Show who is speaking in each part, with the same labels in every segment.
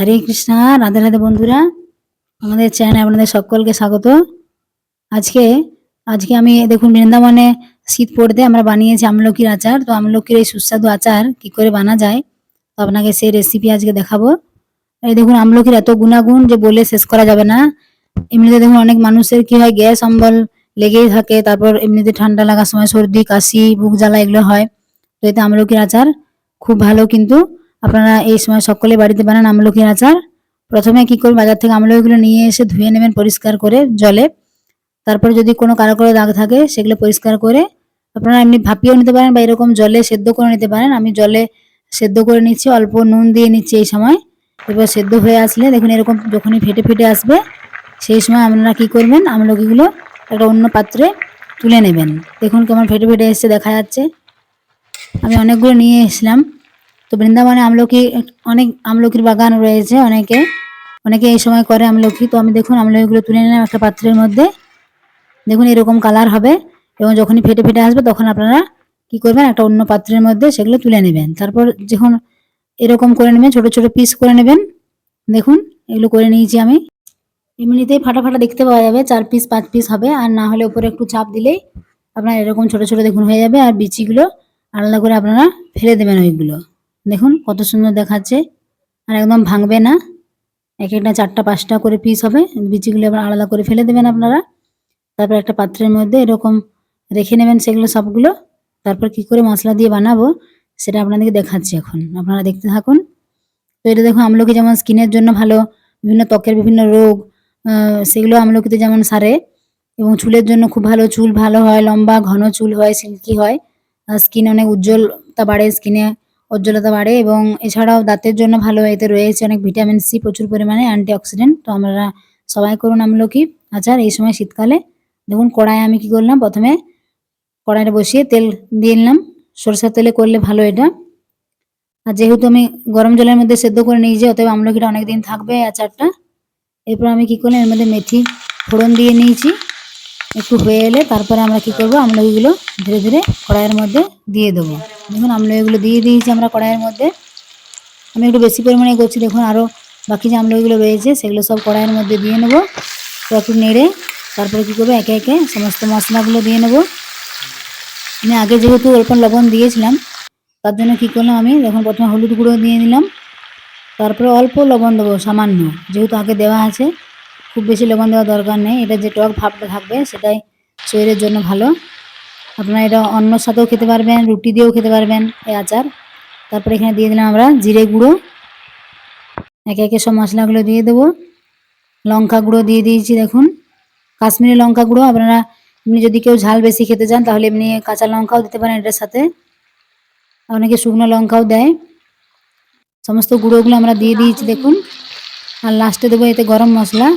Speaker 1: হরে কৃষ্ণা, রাধে রাধে বন্ধুরা। আমাদের চ্যানেলে আপনাদের সকলকে স্বাগত। আজকে আজকে আমি দেখুন বৃন্দাবনে শীত পড়তে আমরা বানিয়েছি আমলকির আচার। তো আমলকির এই সুস্বাদু আচার কি করে বানা যায়, তো আপনাকে সেই রেসিপি আজকে দেখাবো। এই দেখুন আমলকির এত গুণাগুণ যে বলে শেষ করা যাবে না। এমনিতে দেখুন অনেক মানুষের কি হয়, গ্যাস, অম্বল লেগেই থাকে। তারপর এমনিতে ঠান্ডা লাগার সময় সর্দি, কাশি, বুক জ্বালা এগুলো হয়। তো এতে আমলকির আচার খুব ভালো কিন্তু আপনারা এই সময় সকলে বাড়িতে বানান আমলকির আচার। প্রথমে কি করবেন? বাজার থেকে আমলকিগুলো নিয়ে এসে ধুয়ে নেবেন পরিষ্কার করে জলে। তারপরে যদি কোনো কারও কারও দাগ থাকে, সেগুলো পরিষ্কার করে আপনারা এমনি ভাপিয়েও নিতে পারেন বা এরকম জলে সেদ্ধ করে নিতে পারেন। আমি জলে সেদ্ধ করে নিচ্ছি, অল্প নুন দিয়ে নিচ্ছি এই সময়। এবার সেদ্ধ হয়ে আসলে দেখুন এরকম যখনই ফেটে ফেটে আসবে, সেই সময় আপনারা কি করবেন? আমলকিগুলো একটা অন্য পাত্রে তুলে নেবেন। দেখুন কেমন ফেটে ফেটে এসছে, দেখা যাচ্ছে। আমি অনেকগুলো নিয়ে এসেছিলাম। তো বৃন্দাবনে আমলকি, অনেক আমলকির বাগান রয়েছে অনেকে। অনেকে এই সময় করে আমলকি। তো আমি দেখুন, আমলকিগুলো তুলে নিলাম একটা পাত্রের মধ্যে। দেখুন, এরকম কালার হবে এবং যখনই ফেটে ফেটে আসবে, তখন আপনারা কি করবেন, একটা অন্য পাত্রের মধ্যে সেগুলো তুলে নেবেন। তারপর যখন এরকম করে নেবেন, ছোট ছোট পিস করে নেবেন। দেখুন, এগুলো করে নিয়েছি আমি। এমনিতেই ফাটা ফাটা দেখতে পাওয়া যাবে, চার পিস পাঁচ পিস হবে। আর না হলে উপরে একটু চাপ দিলেই আপনার এরকম ছোট ছোট দেখুন হয়ে যাবে। আর বিচিগুলো আলাদা করে আপনারা ফেলে দেবেন ওইগুলো। দেখুন কত সুন্দর দেখাচ্ছে। আর একদম ভাঙবে না। এক একটা চারটা, পাঁচটা করে পিস হবে। বিচিগুলো আবার আলাদা করে ফেলে দেবেন আপনারা। তারপর একটা পাত্রের মধ্যে এরকম রেখে নেবেন সেগুলো সবগুলো। তারপর কি করে মশলা দিয়ে বানাবো সেটা আপনাদেরকে দেখাচ্ছি এখন। আপনারা দেখতে থাকুন। তো এটা দেখুন, আমলকি যেমন স্কিনের জন্য ভালো, বিভিন্ন ত্বকের বিভিন্ন রোগ সেগুলো আমলকিতে যেমন সারে এবং চুলের জন্য খুব ভালো। চুল ভালো হয়, লম্বা, ঘন চুল হয় সিল্কি হয়। স্কিন অনেক উজ্জ্বলতা বাড়ে স্কিনে উজ্জ্বলতা বাড়ে এবং এছাড়াও দাঁতের জন্য ভালো এতে রয়েছে অনেক ভিটামিন সি প্রচুর পরিমাণে অ্যান্টিঅক্সিডেন্ট তো আমরা সবাই করুন আমলকি। আচার এই সময় শীতকালে দেখুন কড়াই আমি কি করলাম? প্রথমে কড়াইটা বসিয়ে তেল দিয়ে নিলাম। সরষের তেলে করলে ভালো এটা। আর যেহেতু আমি গরম জলের মধ্যে সেদ্ধ করে নিয়েছি, অতএব আমলকিটা অনেকদিন থাকবে আচারটা। এরপর আমি কি করলাম? এর মধ্যে মেথি ফোড়ন দিয়ে নিয়েছি। একটু হয়ে এলে তারপরে আমরা কি করব? আমলকিগুলো ধীরে ধীরে কড়াইয়ের মধ্যে দিয়ে দেবো। দেখুন, আমলকিগুলো দিয়ে দিয়েছি আমরা কড়াইয়ের মধ্যে। আমি একটু বেশি পরিমাণে করছি। দেখুন আরও বাকি যে আমলকিগুলো রয়েছে, সেগুলো সব কড়াইয়ের মধ্যে দিয়ে নেব। তো একটু নেড়ে তারপরে কী করব? একে একে সমস্ত মশলাগুলো দিয়ে নেব। আমি আগে যেহেতু অল্প লবণ দিয়েছিলাম, তার জন্য কী করলাম আমি? দেখুন, প্রথমে হলুদ গুঁড়ো দিয়ে নিলাম তারপরে অল্প লবণ দেবো, সামান্য। যেহেতু আগে দেওয়া আছে খুব বেশি লবণ দেওয়ার দরকার নেই। এটা যে টক ভাবটা থাকবে, সেটাই শরীরের জন্য ভালো। আপনারা এটা অন্যর সাথেও খেতে পারবেন, রুটি দিয়েও খেতে পারবেন এই আচার। তারপরে এখানে দিয়ে দিলাম আমরা জিরে গুঁড়ো। একে একে সব মশলাগুলো দিয়ে দেবো। লঙ্কা গুঁড়ো দিয়ে দিয়েছি, দেখুন। কাশ্মীরি লঙ্কা গুঁড়ো, আপনারা এমনি যদি কেউ ঝাল বেশি খেতে চান, তাহলে এমনি কাঁচা লঙ্কাও দিতে পারেন এটার সাথে। অনেকে শুকনো লঙ্কাও দেয়। সমস্ত গুঁড়োগুলো আমরা দিয়ে দিয়েছি, দেখুন। আর লাস্টে দেবো এতে গরম মশলা।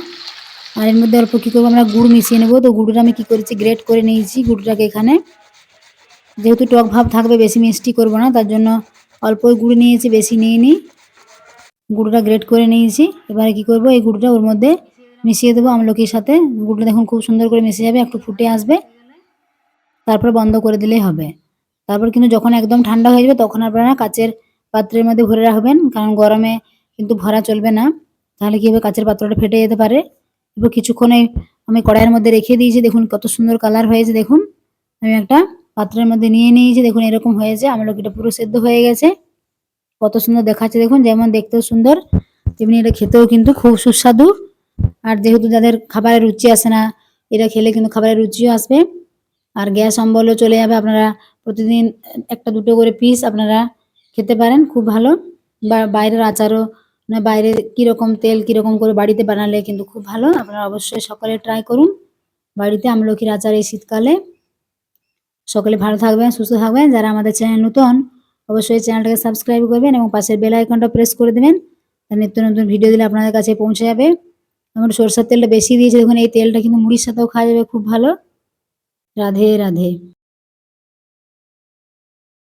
Speaker 1: আর এর মধ্যে অল্প কী করব, আমরা গুড় মিশিয়ে নেব। তো গুড়টা আমি কী করেছি গ্রেট করে নিয়েছি গুড়টাকে এখানে। যেহেতু টক ভাব থাকবে, বেশি মিষ্টি করব না, তার জন্য অল্পই গুড় নিয়েছি, বেশি নিয়ে নিই গুঁড়োটা গ্রেট করে নিয়েছি। এবারে কি করব, এই গুঁড়োটা ওর মধ্যে মিশিয়ে দেবো আমলকির সাথে। গুঁড়োটা দেখুন খুব সুন্দর করে মিশে যাবে, একটু ফুটে আসবে। তারপর বন্ধ করে দিলেই হবে। তারপর কিন্তু যখন একদম ঠান্ডা হয়ে যাবে, তখন আপনারা কাচের পাত্রের মধ্যে ভরে রাখবেন, কারণ গরমে কিন্তু ভরা চলবে না। তাহলে কি হবে, কাচের পাত্রটা ফেটে যেতে পারে। এবার কিছুক্ষণে আমি কড়াইয়ের মধ্যে রেখে দিয়েছি দেখুন কত সুন্দর কালার হয়েছে, দেখুন। আমি একটা পাত্রের মধ্যে নিয়ে নিয়েছি দেখুন এরকম হয়েছে, আমার আমলকিটা পুরো সেদ্ধ হয়ে গেছে। কত সুন্দর দেখাচ্ছে, দেখুন, যেমন দেখতেও সুন্দর, তেমনি এটা খেতেও কিন্তু খুব সুস্বাদু। আর যেহেতু যাদের খাবারের রুচি আসে না এটা খেলে কিন্তু খাবারের রুচিও আসবে। আর গ্যাস অম্বলও চলে যাবে, আপনারা প্রতিদিন একটা দুটো করে পিস আপনারা খেতে পারেন, খুব ভালো। বা বাইরের আচারও না, বাইরে কীরকম তেল কীরকম করে বাড়িতে বানালে কিন্তু খুব ভালো। আপনারা অবশ্যই সকলে ট্রাই করুন। বাড়িতে আমলকির আচার এই শীতকালে। সকলে ভালো থাকবেন, সুস্থ থাকবেন। যারা আমাদের চ্যানেল নতুন, অবশ্যই চ্যানেলটাকে সাবস্ক্রাইব করবেন এবং পাশের বেল আইকনটা প্রেস করে দেবেন। নিত্য নতুন ভিডিও দিলে আপনাদের কাছে পৌঁছে যাবে। এবং সরষের তেলটা বেশি দিয়েছে, দেখুন এই তেলটা কিন্তু মুড়ির সাথেও খাওয়া যাবে, খুব ভালো। রাধে রাধে।